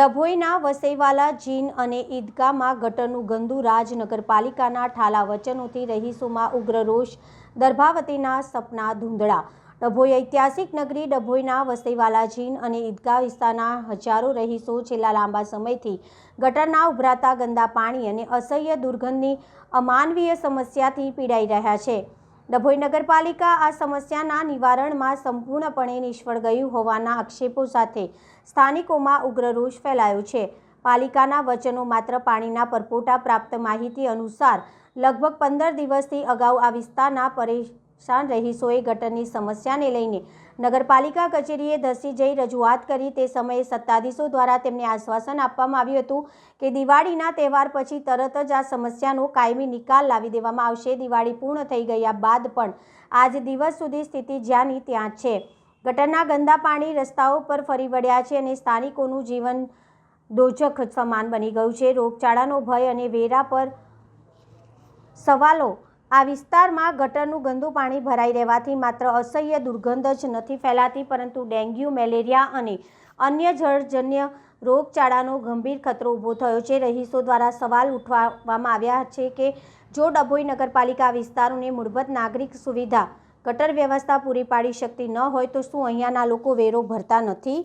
ડભોઈના વસેવાલા જીન અને ઈદગામાં ગટરનું ગંદુ રાજ નગરપાલિકાના ઠાલા વચનોથી રહીશોમાં ઉગ્ર રોષ, દર્ભાવતીના સપના ધૂંધળા. ડભોઈ ઐતિહાસિક નગરી ડભોઈના વસેવાલા જીન અને ઈદગાહ વિસ્તારના હજારો રહીશો છેલ્લા લાંબા સમયથી ગટરના ઉભરાતા ગંદા પાણી અને અસહ્ય દુર્ગંધની અમાનવીય સમસ્યાથી પીડાઈ રહ્યા છે. ડભોઈ નગરપાલિકા આ સમસ્યાના નિવારણમાં સંપૂર્ણપણે નિષ્ફળ ગયું હોવાના આક્ષેપો સાથે સ્થાનિકોમાં ઉગ્ર રોષ ફેલાયો છે. પાલિકાના વચનો માત્ર પાણીના પરપોટા પ્રાપ્ત માહિતી અનુસાર લગભગ પંદર દિવસથી અગાઉ આ વિસ્તારના પરેશાન રહીશોએ ગટરની સમસ્યાને લઈને નગરપાલિકા કચેરીએ ધસી જઈ રજૂઆત કરી. તે સમયે સત્તાધીશો દ્વારા તેમને આશ્વાસન આપવામાં આવ્યું હતું કે દિવાળીના તહેવાર પછી તરત જ આ સમસ્યાનો કાયમી નિકાલ લાવી દેવામાં આવશે. દિવાળી પૂર્ણ થઈ ગયા બાદ પણ આજ દિવસ સુધી સ્થિતિ જ્યાંની ત્યાં છે. ગટરના ગંદા પાણી રસ્તાઓ પર ફરી વળ્યા છે અને સ્થાનિકોનું જીવન દોજખ સમાન બની ગયું છે. રોગચાળાનો ભય અને વેરા પર સવાલો આ વિસ્તારમાં ગટરનું ગંદુ પાણી ભરાઈ રહેવાથી માત્ર અસહ્ય દુર્ગંધ જ નથી ફેલાતી, પરંતુ ડેન્ગ્યુ, મેલેરિયા અને અન્ય જળજન્ય રોગચાળાનો ગંભીર ખતરો ઊભો થયો છે. રહીશો દ્વારા સવાલ ઉઠાવવામાં આવ્યા છે કે જો ડભોઈ નગરપાલિકા વિસ્તારોને મૂળભૂત નાગરિક સુવિધા ગટર વ્યવસ્થા પૂરી પાડી શકતી ન હોય તો શું અહીંયાના લોકો વેરો ભરતા નથી?